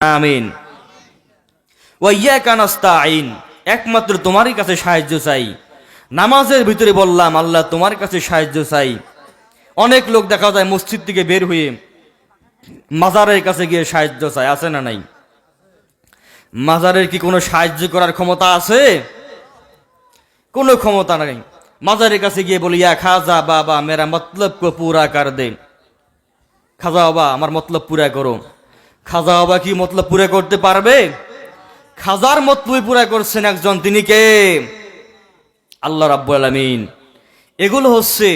আমিন। ওয়াইয়া কানাস্তা আইন একমাত্র তোমারই কাছে সাহায্য চাই। নামাজের ভিতরে বললাম, আল্লাহ তোমার কাছে সাহায্য চাই। অনেক লোক দেখা যায় মসজিদ থেকে বের হয়ে মাজারের কাছে গিয়ে সাহায্য চায়, আছে না নাই? মাজারের কি কোনো সাহায্য করার ক্ষমতা আছে? কোনো ক্ষমতা নাই। মাজারের কাছে গিয়ে বলি, ইয়া খাজা বাবা, মেরা মতলব কো পুরা কর দে। খাজা বাবা, আমার মতলব পুরা করো। খাজা বাবা কি মতলব পুরা করতে পারবে? খাজার মতলব পুরা করছেন একজন, তিনি কে? আল্লাহ রাব্বুল আলামিন। এগুলো হচ্ছে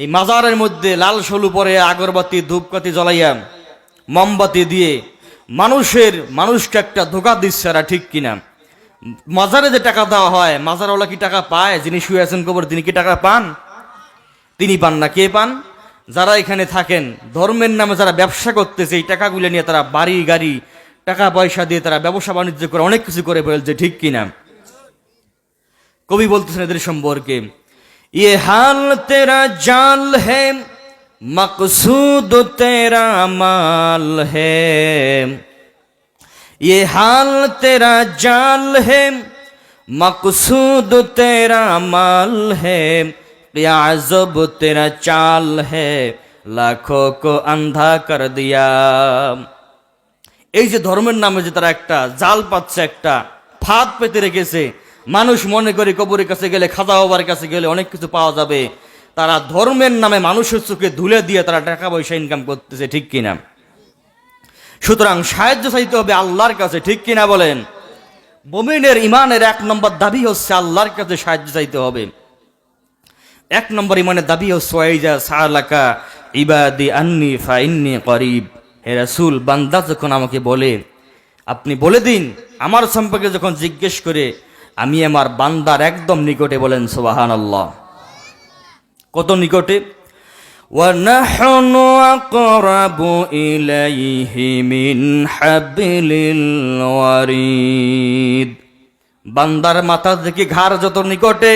এই মাজারের মধ্যে লাল সলু পরে আগরবাতি ধূপকাতি জ্বলাইয়া মোমবাতি দিয়ে মানুষের, মানুষকে একটা ধোকা দিচ্ছে এরা ঠিক কিনা। মাজারে যে টাকা দেওয়া হয়, মাজারওয়ালা কি টাকা পায়? যিনি শুয়ে আছেন কবর, তিনি কি টাকা পান? তিনি পান না। কে পান? যারা এখানে থাকেন ধর্মের নামে যারা ব্যবসা করতেছে এই টাকাগুলো নিয়ে তারা বাড়ি গাড়ি টাকা পয়সা দিয়ে তারা ব্যবসা বাণিজ্য করে অনেক কিছু করে ফেলছে ঠিক কিনা কবি বলতেছেন এদের সম্পর্কে ये हाल तेरा जाल है मकसूद तेरा माल है ये हाल तेरा जाल है मकसूद तेरा माल है क्या अजब तेरा चाल है लाखों को अंधा कर दिया এই যে ধর্মের নামে যে তারা একটা জাল পাচ্ছে একটা ফাঁদ পেতে রেখেছে মানুষ মনে করে কবরের কাছে গেলে খাজা বাবার কাছে গেলে অনেক কিছু পাওয়া যাবে তারা ধর্মের নামে মানুষের চোখে ধুলে দিয়ে তারা টাকা পয়সা ইনকাম করতেছে ঠিক কিনা সুতরাং সাহায্য চাইতে হবে আল্লাহর কাছে ঠিক কিনা বলেন বমিনের ইমানের এক নম্বর দাবি হচ্ছে আল্লাহর কাছে সাহায্য চাইতে হবে এক নম্বর ইমানের দাবি হচ্ছে ওয়াইজা সালাকা ইবাদি আন্নি ফাইন্নি করিব হে রাসূল বান্দা যখন আমাকে বলে আপনি বলে দিন আমার সম্পর্কে যখন জিজ্ঞেস করে আমি আমার বান্দার একদম নিকটে বলেন সোবাহান আল্লাহ কত নিকটে ونحن أقرب إليه من حبل الوريد বান্দার মাথা থেকে ঘাড় যত নিকটে,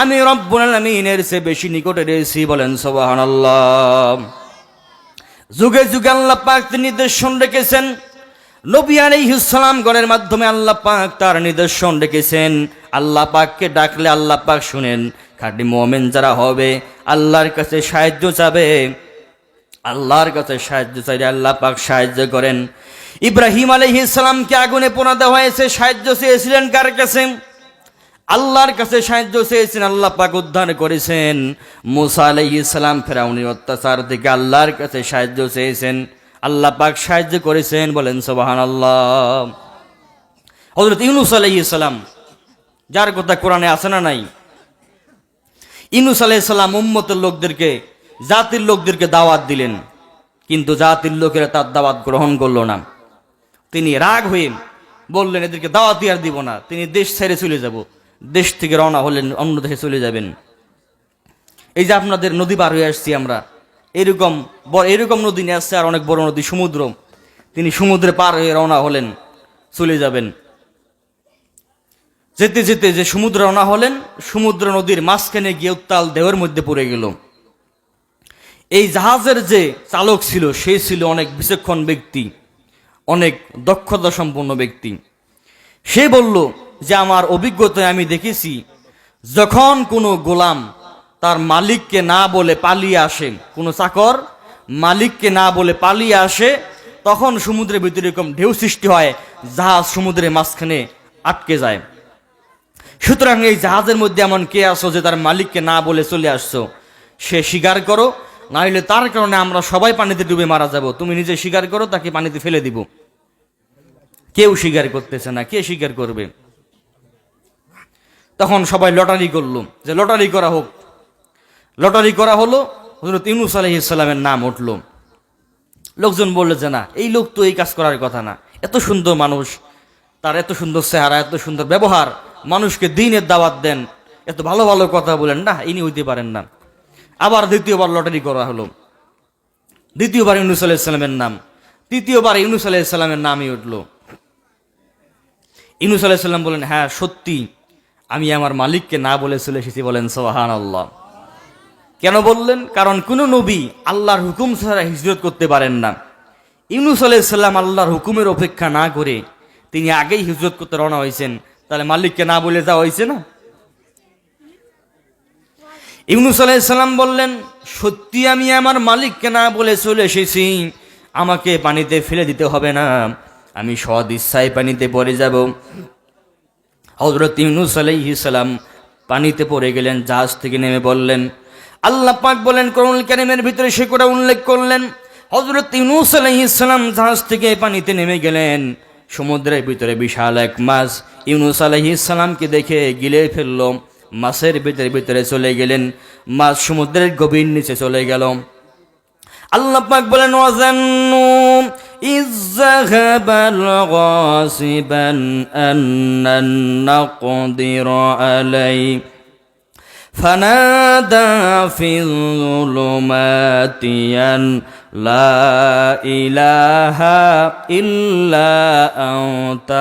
আমি রব্বুল আলামিনের চেয়ে বেশি নিকটে রয়েছি বলেন সুবহানাল্লাহ। যুগে যুগে আল্লাহ পাক তিনি নির্দেশন রেখেছেন। নবী আলাইহিসসালাম গণের মাধ্যমে আল্লাহ পাক তার নিদর্শন রেখেছেন। আল্লাহ পাককে ডাকলে আল্লাহ পাক শুনেন, খাঁটি মোমেন যারা হবে, আল্লাহর কাছে সাহায্য চাবে। আল্লাহর কাছে সাহায্য চাইলে আল্লাহ পাক সাহায্য করেন। ইব্রাহিম আলাইহিসসালামকে আগুনে পোনা দেওয়া হয়েছে, সাহায্য চেয়েছিলেন কার কাছে? আল্লাহর কাছে সাহায্য চেয়েছেন, আল্লাহ পাক উদ্ধার করেছেন। মুসা আলাইহিসসালাম ফেরাউনের অত্যাচার থেকে আল্লাহর কাছে সাহায্য চেয়েছেন, আল্লাহ পাক সাহায্য করেছেন, বলেন সোবাহান আল্লাহ হজরত ইউনুস আলাইহিসসালাম যার কথা কোরআনে আছে না নাই? ইনুস আলাইসাল্লাম উম্মতের লোকদেরকে জাতির লোকদেরকে দাওয়াত দিলেন, কিন্তু জাতির লোকেরা তার দাওয়াত গ্রহণ করল না। তিনি রাগ হয়ে বললেন, এদেরকে দাওয়াত আর দিব না। তিনি দেশ ছেড়ে চলে যাব। দেশ থেকে রওনা হলেন অন্য দেশে চলে যাবেন। এই যে আপনাদের নদী পার হয়ে আসছি আমরা। এরকম এরকম নদী নিয়ে আসছে আর অনেক বড় নদী, সমুদ্র। তিনি সমুদ্রে পার হয়ে রওনা হলেন, চলে যাবেন। যেতে যেতে যে সমুদ্র রওনা হলেন, সমুদ্র নদীর মাঝখানে গিয়ে উত্তাল দেহের মধ্যে পড়ে গেল। এই জাহাজের যে চালক ছিল, সে ছিল অনেক বিচক্ষণ ব্যক্তি, অনেক দক্ষতা সম্পন্ন ব্যক্তি। সে বলল যে, আমার অভিজ্ঞতায় আমি দেখেছি, যখন কোনো গোলাম তার মালিককে না বলে পালিয়ে আসে, কোনো চাকর মালিককে না বলে পালিয়ে আসে, তখন সমুদ্রের ভিতরে এরকম ঢেউ সৃষ্টি হয়, জাহাজ সমুদ্রের মাঝখানে আটকে যায়। সুতরাং এই জাহাজের মধ্যে এমন কে আসো যে, তার মালিককে না বলে চলে আসছো? সে স্বীকার করো না হলে তার কারণে আমরা সবাই পানিতে ডুবে মারা যাব। তুমি নিজে স্বীকার করো, তাকে পানিতে ফেলে দিব। কেউ স্বীকার করতেছে না। কে স্বীকার করবে? তখন সবাই লটারি করল যে লটারি করা হোক। লটারি করা হলো হজরত ইউনুস আলহিসাল্লামের নাম উঠল। লোকজন বলল যে না, এই লোক তো এই কাজ করার কথা না। এত সুন্দর মানুষ, তার এত সুন্দর চেহারা, এত সুন্দর ব্যবহার, মানুষকে দিনের দাওয়াত দেন, এত ভালো ভালো কথা বলেন। না, ইনি হইতে পারেন না। আবার দ্বিতীয়বার লটারি করা হলো। দ্বিতীয়বার ইউনুস আলাইসাল্লামের নাম। তৃতীয়বার ইউনুস আলাইসাল্লামের নামই উঠল। ইউনুস আলাইসাল্লাম বলেন হ্যাঁ সত্যি, আমি আমার মালিককে না বলে চলে এসেছি, বলেন সোহান আল্লাহ কেন বললেন? কারণ কোন নবী আল্লাহর হুকুম ছাড়া হিজরত করতে পারেন না। ইউনুস আলাইসাল্লাম আল্লাহর হুকুমের অপেক্ষা না করে তিনি আগেই হিজরত করতে রওনা হয়েছেন। তাহলে মালিককে না বলে যাওয়া হয়েছে না? ইউনুস আলাইসাল্লাম বললেন, সত্যি আমি আমার মালিককে না বলে চলে এসেছি। আমাকে পানিতে ফেলে দিতে হবে না। আমি সদ ইচ্ছায় পানিতে পড়ে যাব। হজরত ইউনুস আলাইহিসাল্লাম পানিতে পড়ে গেলেন, জাহাজ থেকে নেমে বললেন, আল্লাহ পাক বলেন করুল কারিমের ভিতরে সে করে উল্লেখ করলেন হজরত ইউনুস আলাইহিসাল্লাম জাহাজ থেকে পানিতে নেমে গেলেন। সমুদ্রের ভিতরে বিশাল এক মাছ ইউনুস আলাইহিসাল্লামকে দেখে গিলে ফেলল। মাছের ভিতরে ভিতরে চলে গেলেন মাছ সমুদ্রের গভীর নিচে চলে গেল আল্লাহ পাক বলেন ওয়াজান্নু ইযযাহাবাল গাসিবান আন্নান নাকদির আলাই فنادى في الظلمات أن لا إله إلا أنت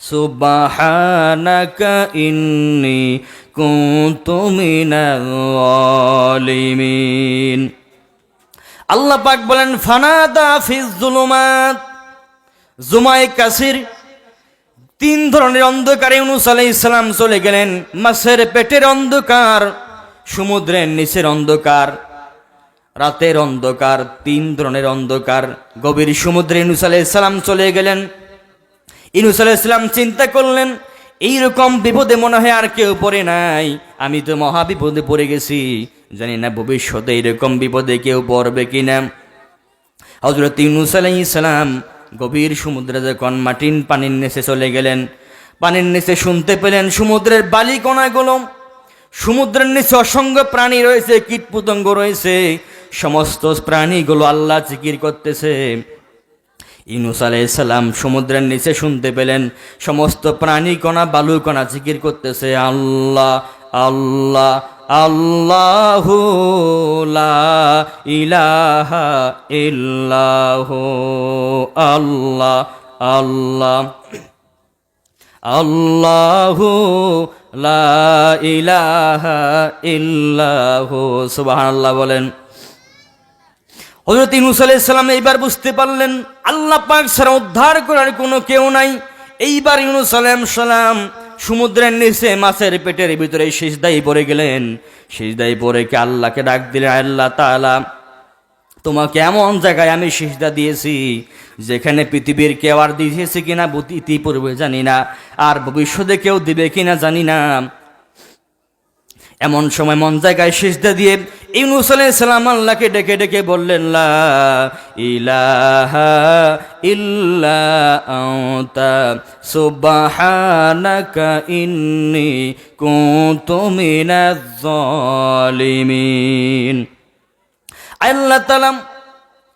সুবাহানাকা ইন্নি কুতুমিনাল জালিমিন আল্লাহ পাক বলেন, ফানাদা ফিজ জুলুমাত। জুমাই কাসির, তিন ধরনের অন্ধকারে ইউনুস আলাইহিস সালাম চলে গেলেন। মাসের পেটের অন্ধকার, সমুদ্রের নিচের অন্ধকার, রাতের অন্ধকার, তিন ধরনের অন্ধকার। গভীর সমুদ্রে ইউনুস আলাইহিস সালাম চলে গেলেন। ইনুস চিন্তা করলেন, এইরকম বিপদে মনে হয় আর কেউ পড়ে নাই। আমি তো মহা বিপদে পড়ে গেছি। জানি না ভবিষ্যতে এরকম বিপদে কেউ পড়বে কিনা। হজরত ইউনুস আলাইসালাম গভীর সমুদ্রে যখন মাটিন পানির নিচে চলে গেলেন, পানির নিচে শুনতে পেলেন সমুদ্রের বালি কণাগুলো সমুদ্রের নিচে অসংখ্য প্রাণী রয়েছে, কীটপতঙ্গ রয়েছে। সমস্ত প্রাণীগুলো আল্লাহ জিকির করতেছে। ইনুস আলাইসাল্লাম সমুদ্রের নিচে শুনতে পেলেন, সমস্ত প্রাণী কণা বালু কণা জিকির করতেছে, আল্লাহ আল্লাহ আল্লাহ লা ইলাহা ইল্লাহ, আল্লাহ আল্লাহ আল্লাহ লা ইলাহা সুবহানাল্লাহ বলেন। হজরত ইনুস এইবার বুঝতে পারলেন, আল্লাহ পাক ছাড়া উদ্ধার করার কোনো কেউ নাই। এইবার ইউনুস সালাম সমুদ্রের নিচে মাছের পেটের ভিতরে সিজদাই পড়ে গেলেন। সিজদাই পড়ে কি আল্লাহকে ডাক দিলেন, আল্লাহ তাআলা, তোমাকে এমন জায়গায় আমি সিজদা দিয়েছি, যেখানে পৃথিবীর কেউ আর দিয়েছে কিনা ইতিপূর্বে জানি না, আর ভবিষ্যতে কেউ দিবে কিনা জানি না। এমন সময় মন জায়গায় সিজদা দিয়ে ইউনুস আল্লাহকে ডেকে ডেকে বললেন, লা ইলাহা ইল্লা আল্লাহ তাআলা,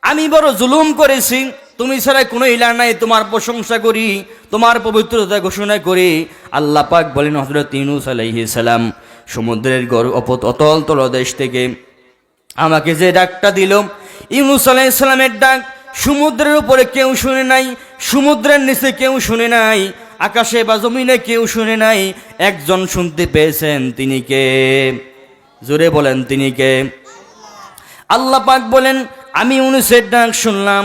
আমি বড় জুলুম করেছি, তুমি ছাড়া কোনো ইলা নাই, তোমার প্রশংসা করি, তোমার পবিত্রতা ঘোষণা করি। আল্লাহ পাক বলেন হজরত ইউনুস আলাইহিস সালাম সমুদ্রের গর অতল তলদেশ থেকে। আমাকে যে ডাকটা দিল, ইউনুস আলাইসালামের ডাক সমুদ্রের উপরে কেউ শুনে নাই, সমুদ্রের নিচে কেউ শুনে নাই, আকাশে বা জমিনে কেউ শুনে নাই, একজন শুনতে পেয়েছেন তিনি কে? জোরে বলেন তিনি কে? আল্লাহ পাক বলেন, আমি উনুসের ডাক শুনলাম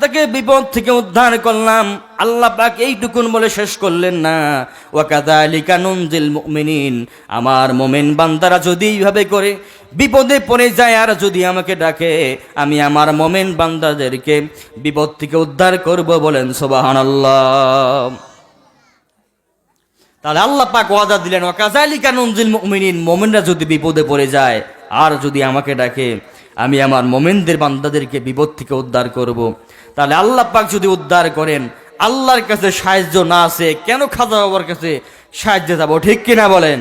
তাকে বিপদ থেকে উদ্ধার করলাম। আল্লাহ পাক এইটুকুন বলে শেষ করলেন না। ওয়াকাদা আলী কানুনজিল মুমিনিন। আমার মোমেন বান্দারা যদি এইভাবে করে, বিপদে পড়ে যায় আর যদি আমাকে ডাকে, আমি আমার মোমেন বান্দাদেরকে বিপদ থেকে উদ্ধার করব বলেন সোবাহান আল্লাহ তাহলে আল্লাহ পাক ওয়াদা দিলেন ওয়াকাজালিকা নুনজিল মুমিনিন। মোমেনরা যদি বিপদে পড়ে যায় আর যদি আমাকে ডাকে, আমি আমার মোমেনদের বান্দাদেরকে বিপদ থেকে উদ্ধার করব। তাহলে আল্লাহ পাক যদি উদ্ধার করেন, আল্লাহর কাছে সাহায্য না আছে, কেন খাজা বাবার কাছে সাহায্য যাব ঠিক কিনা বলেন?